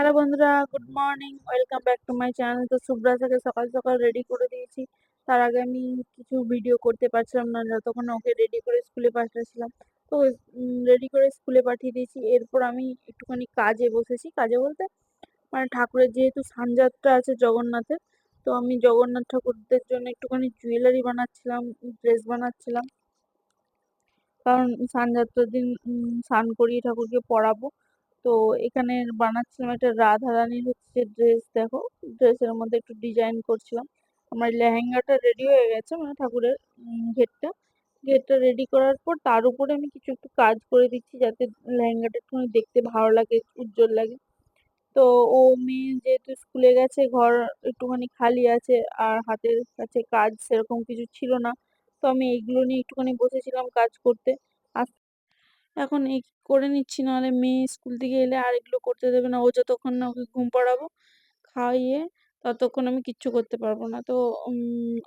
Hello বন্ধুরা, good morning, welcome back to my channel. তো সুব্রাসাকে সকাল সকাল রেডি করে দিয়েছি। তার আগে আমি কিছু ভিডিও করতে পারছিলাম না, যতক্ষণ ওকে রেডি করে স্কুলে পাঠিয়েছিলাম। তো রেডি করে স্কুলে পাঠিয়ে দিয়েছি। এরপর আমি একটুখানি কাজে বসেছি। কাজে বলতে মানে ঠাকুরের যেহেতু সানযাত্রা আছে জগন্নাথের, তো আমি জগন্নাথ ঠাকুরদের জন্য একটুখানি জুয়েলারি বানাচ্ছিলাম ড্রেস বানাচ্ছিলাম। কারণ সানযাত্রার দিন স্নান করিয়ে ঠাকুরকে পরাবো তো এখানে বানাচ্ছিলাম একটা রাধারানীর হচ্ছে ড্রেস দেখো। ড্রেসের মধ্যে একটু ডিজাইন করছিলাম। আমার লেহেঙ্গাটা রেডি হয়ে গেছে মানে ঠাকুরের ঘেরটা। ঘেরটা রেডি করার পর তার উপরে আমি কিছু একটু কাজ করে দিচ্ছি যাতে লেহেঙ্গাটা একটুখানি দেখতে ভালো লাগে, উজ্জ্বল লাগে। তো ও মেয়ে যেহেতু স্কুলে গেছে, ঘর একটুখানি খালি আছে আর হাতের কাছে কাজ সেরকম কিছু ছিল না। তো আমি এইগুলো নিয়ে একটুখানি বসেছিলাম কাজ করতে। এখন এই করে নিচ্ছি, নাহলে মেয়ে স্কুল থেকে এলে আর এগুলো করতে দেবে না। ও যতক্ষণ না ওকে ঘুম পাড়াবো, খাইয়ে ততক্ষণ আমি কিচ্ছু করতে পারব না। তো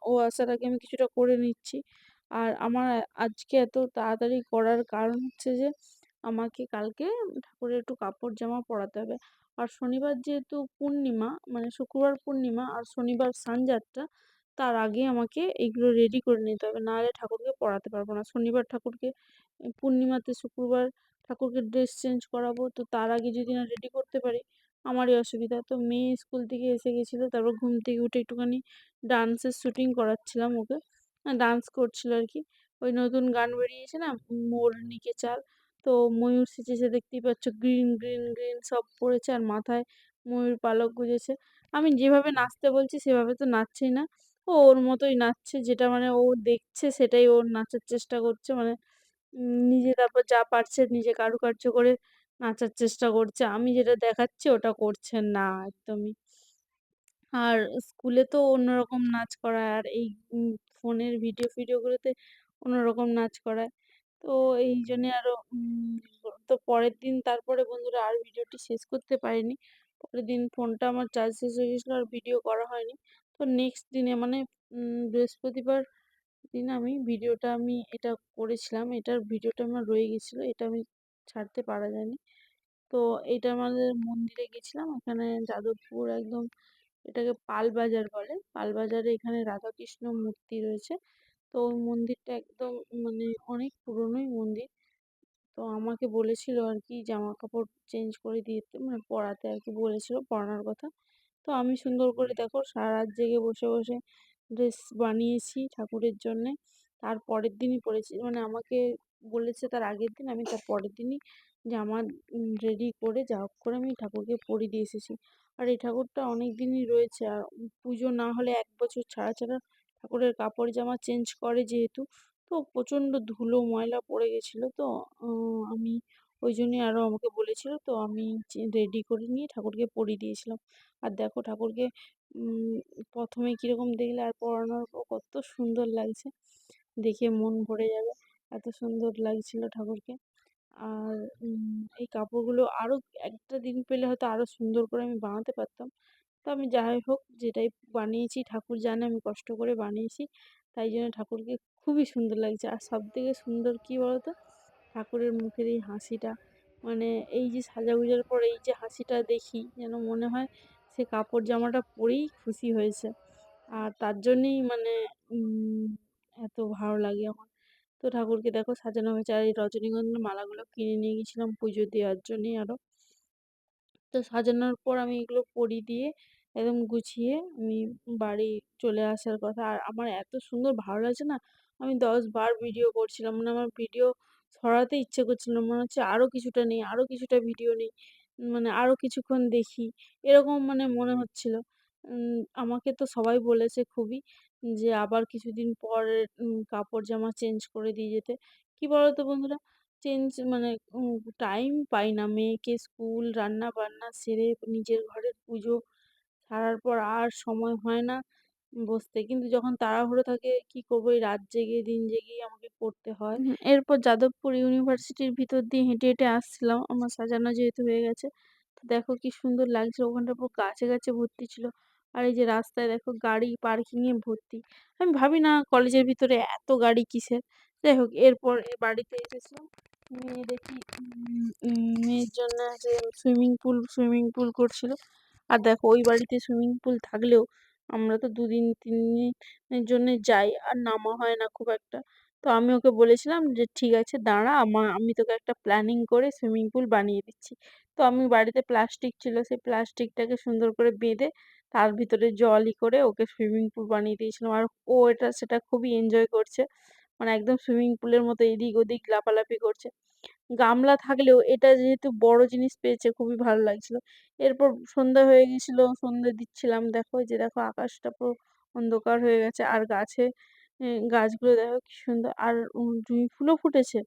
ও আসার আগে আমি কিছুটা করে নিচ্ছি। আর আমার আজকে এত তাড়াতাড়ি করার কারণ হচ্ছে যে, আমাকে কালকে ঠাকুরের একটু কাপড় জামা পরাতে হবে। আর শনিবার যেহেতু পূর্ণিমা মানে শুক্রবার পূর্ণিমা আর শনিবার সানযাত্রা তার আগে আমাকে এইগুলো রেডি করে নিতে হবে। নাহলে ঠাকুরকে পড়াতে পারব না। শনিবার ঠাকুরকে পূর্ণিমাতে শুক্রবার ঠাকুরকে ড্রেস চেঞ্জ করাবো। তো তার আগে যদি না রেডি করতে পারি, আমারই অসুবিধা। তো মেয়ে স্কুল থেকে এসে গেছিল, তারপর ঘুম থেকে উঠে একটুখানি ডান্সের শ্যুটিং করাচ্ছিলাম ওকে। ডান্স করছিল আর কি। ওই নতুন গান বেরিয়েছে না মোর নিকে চাল। তো ময়ূর সেজেছে, দেখতেই পাচ্ছ গ্রিন গ্রিন গ্রিন সব পড়েছে আর মাথায় ময়ূর পালক গুজেছে। আমি যেভাবে নাচতে বলছি, সেভাবে তো নাচছেই না। ও ওর মতোই নাচছে, যেটা মানে ও দেখছে সেটাই ওর নাচার চেষ্টা করছে। মানে নিজে তারপর যা পারছে নিজে কারুকার্য করে নাচার চেষ্টা করছে। আমি যেটা দেখাচ্ছি ওটা করছে না একদমই। আর স্কুলে তো অন্যরকম নাচ করায়, আর এই ফোনের ভিডিও, ফিডিওগুলোতে অন্যরকম নাচ করায়। তো এই জন্যে আরও তো পরের দিন তারপরে বন্ধুরা আর ভিডিওটি শেষ করতে পারিনি। পরের দিন ফোনটা আমার চার্জ শেষ হয়ে গেছিল আর ভিডিও করা হয়নি। তো নেক্সট দিনে মানে বৃহস্পতিবার দিন আমি ভিডিওটা আমি এটা করেছিলাম। এটার ভিডিওটা আমার রয়ে গেছিল। এটা আমি ছাড়তে পারা যায়নি। তো এটা আমাদের মন্দিরে গেছিলাম। ওখানে যাদবপুর একদম এটাকে পালবাজার বলে। পালবাজারে এখানে রাধাকৃষ্ণ মূর্তি রয়েছে। তো ওই মন্দিরটা একদম মানে অনেক পুরনোই মন্দির। তো আমাকে বলেছিল আর কি জামা কাপড় চেঞ্জ করে দিতে মানে পরাতে আর কি বলেছিল পরানোর কথা। তো আমি সুন্দর করে দেখো সারা রাত জেগে বসে বসে ড্রেস বানিয়েছি ঠাকুরের জন্যে। তার পরের দিনই পরেছি মানে আমাকে বলেছে তার আগের দিন, আমি তার পরের দিনই জামা রেডি করে যা হোক করে আমি ঠাকুরকে পরিয়ে দিয়ে এসেছি। আর এই ঠাকুরটা অনেক দিনই রয়েছে। আর পুজো না হলে এক বছর ছাড়া ছাড়া ঠাকুরের কাপড় জামা চেঞ্জ করে যেহেতু। তো প্রচণ্ড ধুলো, ময়লা পড়ে গেছিল তো আমি ওই জন্যই আরও আমাকে বলেছিল, তো আমি রেডি করে নিয়ে ঠাকুরকে পরিয়ে দিয়েছিলাম। আর দেখো ঠাকুরকে প্রথমে কীরকম দেখলে আর পরানোর পর কত সুন্দর লাগছে। দেখে মন ভরে যাবে, এত সুন্দর লাগছিল ঠাকুরকে। আর এই কাপড়গুলো আরও একটা দিন পেলে হয়তো আরও সুন্দর করে আমি বানাতে পারতাম। তো আমি যাই হোক, যেটাই বানিয়েছি ঠাকুর জানে আমি কষ্ট করে বানিয়েছি। তাই জন্য ঠাকুরকে খুবই সুন্দর লাগছে। আর সব থেকে সুন্দর কী বলতো? ঠাকুরের মুখের এই হাসিটা। মানে এই যে সাজাগুজার পর এই যে হাসিটা দেখি, যেন মনে হয় সে কাপড় জামাটা পরেই খুশি হয়েছে। আর তার জন্যেই মানে এত ভালো লাগে আমার। তো ঠাকুরকে দেখো সাজানো হয়েছে আর এই রজনীগন্ধার মালাগুলো কিনে নিয়ে গেছিলাম পুজো দেওয়ার জন্যই আরও তো সাজানোর পর আমি এগুলো পরিয়ে দিয়ে একদম গুছিয়ে আমি বাড়ি চলে আসার কথা। আর আমার এত সুন্দর ভালো লাগছে না, আমি দশ বার ভিডিও করছিলাম। মানে আমার ভিডিও ছড়াতে ইচ্ছে করছিল মনে হচ্ছে আরও কিছুটা নেই আরও কিছুটা ভিডিও নেই মানে আরও কিছুক্ষণ দেখি। এরকম মানে মনে হচ্ছিল। আমাকে তো সবাই বলেছে খুবই যে আবার কিছুদিন পর কাপড় জামা চেঞ্জ করে দিয়ে যেতে। কী বলো তো বন্ধুরা? চেঞ্জ মানে টাইম পাই না। মেয়েকে স্কুল রান্না বান্না সেরে নিজের ঘরের পুজো সারার পর আর সময় হয় না বসতে। কিন্তু যখন তাড়াহুড়ো থাকে, কি করব? এই রাত জেগে দিন জেগেই আমাকে পড়তে হয়। এরপর যাদবপুর ইউনিভার্সিটির ভিতর দিয়ে হেঁটে হেঁটে আসছিলাম। আমার সাজানো যেহেতু হয়ে গেছে, তো দেখো কি সুন্দর লাগছে ওখানটা পুরো গাছে গাছে ভর্তি ছিল। আর এই যে রাস্তায় দেখো গাড়ি পার্কিংয়ে ভর্তি। আমি ভাবি না কলেজের ভিতরে এত গাড়ি কিসের? যাই হোক, এরপর এ বাড়িতে এসেছিলাম। মেয়ে দেখি মেয়ের জন্য সুইমিং পুল সুইমিং পুল করছিল। আর দেখো ওই বাড়িতে সুইমিং পুল থাকলেও আমরা তো দুদিন তিন দিনের জন্য যাই আর নামা হয় না খুব একটা। তো আমি ওকে বলেছিলাম যে, ঠিক আছে, দাঁড়া, আমা, আমি তোকে একটা প্ল্যানিং করে সুইমিং পুল বানিয়ে দিচ্ছি। তো আমি বাড়িতে প্লাস্টিক ছিল, সেই প্লাস্টিকটাকে সুন্দর করে বেঁধে তার ভিতরে জলই করে ওকে সুইমিং পুল বানিয়ে দিয়েছিলাম। আর ও এটা, সেটা খুবই এনজয় করছে। মানে একদম সুইমিং পুলের মতো এদিক ওদিক লাফালাফি করছে। গামলা থাকলেও এটা যেহেতু বড় জিনিস পেয়েছে খুবই ভালো লাগছিল। এরপর সন্ধ্যা হয়ে গেছিল, সন্ধ্যে দিচ্ছিলাম, দেখো যে দেখো আকাশটা পুরো অন্ধকার হয়ে গেছে আর গাছে গাছগুলো দেখো কি সুন্দর আর জুঁই ফুলও ফুটেছে।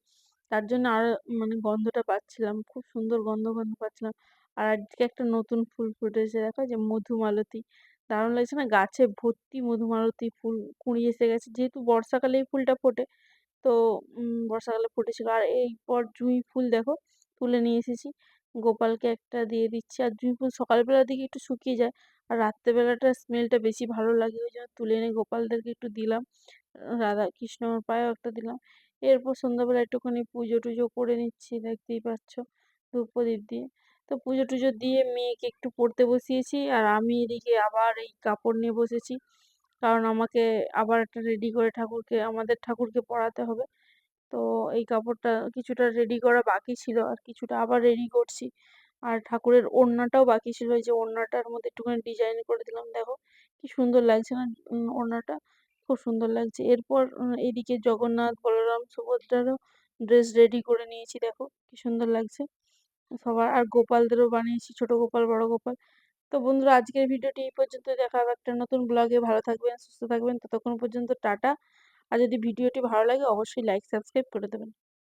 তার জন্য আর মানে গন্ধটা পাচ্ছিলাম, খুব সুন্দর গন্ধ গন্ধ পাচ্ছিলাম। আর আজকে একটা নতুন ফুল ফুটেছে, দেখো যে মধুমালতী। দারুণ লাগছে না? গাছে ভর্তি মধুমালতী ফুল কুঁড়ি এসে গেছে। যেহেতু বর্ষাকালে এই ফুলটা ফোটে তো বর্ষাকালে ফুটেছিল। আর এরপর জুঁই ফুল দেখো, তুলে নিয়ে এসেছি। গোপালকে একটা দিয়ে দিচ্ছি। আর জুঁই ফুল সকালবেলার দিকে একটু শুকিয়ে যায়, আর রাত্রেবেলাটা স্মেলটা বেশি ভালো লাগে। ওই জন্য তুলে এনে গোপালদেরকে একটু দিলাম। রাধা কৃষ্ণর পায়েও একটা দিলাম। এরপর সন্ধ্যাবেলা একটুখানি পুজো টুজো করে নিচ্ছি, দেখতেই পাচ্ছ ধূপ প্রদীপ দিয়ে। তো পুজো টুজো দিয়ে মেয়েকে একটু পড়তে বসিয়েছি, আর আমি এদিকে আবার এই কাপড় নিয়ে বসেছি। কারণ আমাকে আবার একটা রেডি করে ঠাকুরকে, আমাদের ঠাকুরকে পড়াতে হবে। তো এই কাপড়টা কিছুটা রেডি করা বাকি ছিল আর কিছুটা আবার রেডি করছি। আর ঠাকুরের ওড়নাটাও বাকি ছিল। যে ওড়নাটার মধ্যে একটুখানি ডিজাইন করে দিলাম। দেখো কি সুন্দর লাগছে না ওড়নাটা? খুব সুন্দর লাগছে। এরপর এদিকে জগন্নাথ, বলরাম, সুভদ্রারও ড্রেস রেডি করে নিয়েছি। দেখো কি সুন্দর লাগছে। সবার, আর গোপালদেরও বানিয়েছি। ছোট গোপাল, বড় গোপাল। তো বন্ধুরা, আজকের ভিডিওটি এই পর্যন্ত দেখা হবে একটা নতুন ব্লগে। ভালো থাকবেন, সুস্থ থাকবেন। ততক্ষণ পর্যন্ত টাটা। আর যদি ভিডিওটি ভালো লাগে, অবশ্যই লাইক সাবস্ক্রাইব করে দেবেন।